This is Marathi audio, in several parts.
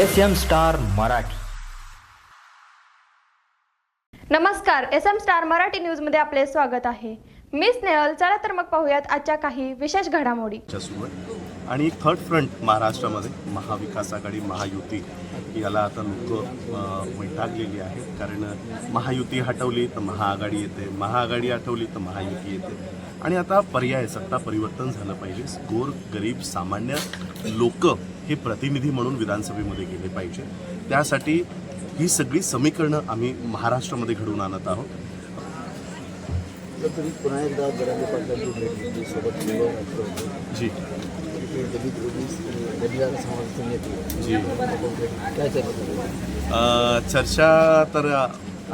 S M star Marathi. नमस्कार एस एम स्टार मराठी न्यूजमध्ये आपले स्वागत आहे. मी स्नेहल चला तर मग पाहूयात आजच्या काही विशेष घडामोडी. आणि थर्ड फ्रंट महाराष्ट्रामध्ये महाविकास आघाडी महायुती याला आता लोक वैतागलेली आहेत. कारण महायुती हटवली तर महाआघाडी येते महाआघाडी हटवली तर महायुती येते. आणि आता पर्याय सत्ता परिवर्तन झालं पाहिजे. गोर गरीब सामान्य लोक हे प्रतिनिधी म्हणून विधानसभेमध्ये गेले पाहिजे. त्यासाठी ही सगळी समीकरणं आम्ही महाराष्ट्रामध्ये घडवून आणत आहोत. पुन्हा एकदा जी जी काय चर्चा तर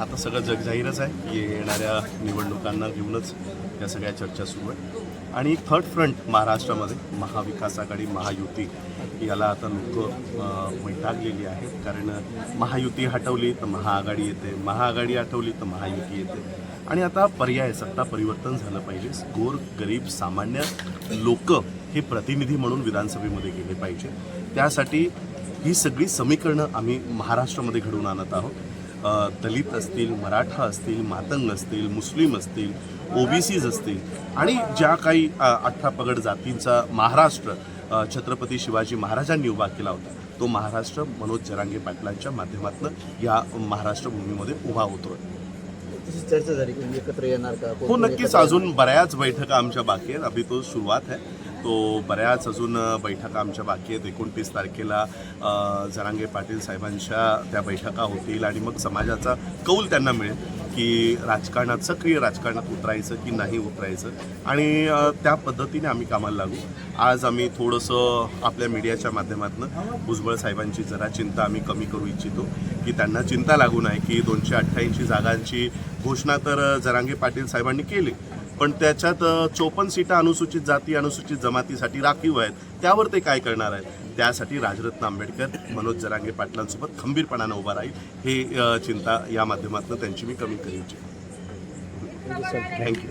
आता सगळं जगजाहीरच आहे. की येणाऱ्या निवडणुकांना घेऊनच या सगळ्या चर्चा सुरू आहे. आणि थर्ड फ्रंट महाराष्ट्रामध्ये महाविकास आघाडी महायुती याला आता लोक वैतागलेली आहेत. कारण महायुती हटवली तर महाआघाडी येते. महाआघाडी हटवली तर महायुती येते. आणि आता पर्याय सत्ता परिवर्तन झालं पाहिजे. गोर गरीब सामान्य लोक हे प्रतिनिधी म्हणून विधानसभेमध्ये गेले पाहिजे. त्यासाठी ही सगळी समीकरणं आम्ही महाराष्ट्रामध्ये घडवून आणत आहोत. दलित असतील मराठा असतील मातंग असतील मुस्लिम असतील ओबीसीज असतील आणि ज्या काही अठरा पगड जातींचा महाराष्ट्र छत्रपती शिवाजी महाराजांनी उभा केला होता तो महाराष्ट्र मनोज जरांगे पाटलांच्या माध्यमातून या महाराष्ट्र भूमीमध्ये उभा तशी चर्चा झाली एकत्र येणार का? हो नक्कीच. अजून बऱ्याच बैठका आमच्या बाकी आहेत. अभि तो सुरुवात आहे तो बऱ्याच अजून बैठका आमच्या बाकी आहेत. एकोणतीस तारखेला जरांगे पाटील साहेबांच्या त्या बैठका होतील आणि मग समाजाचा कौल त्यांना मिळेल की राजकारणात सक्रिय राजकारणात उतरायचं की नाही उतरायचं. आणि त्या पद्धतीने आम्ही कामाला लागू. आज आम्ही थोडंसं आपल्या मीडियाच्या माध्यमातून भुजबळ साहेबांची जरा चिंता आम्ही कमी करू इच्छितो की त्यांना चिंता लागू नये की दोनशे अठ्ठ्याऐंशी जागांची घोषणा तर जरांगे पाटील साहेबांनी केली. पण त्याच्यात चोपन्न सीटा अनुसूचित जाती अनुसूचित जमातीसाठी राखीव आहेत. त्यावर ते काय करणार आहेत? त्यासाठी राजरत्न आंबेडकर मनोज जरांगे पाटलांसोबत खंबीरपणानं उभा राहील हे चिंता या माध्यमातून त्यांची मी कमी करू इच्छितो थँक्यू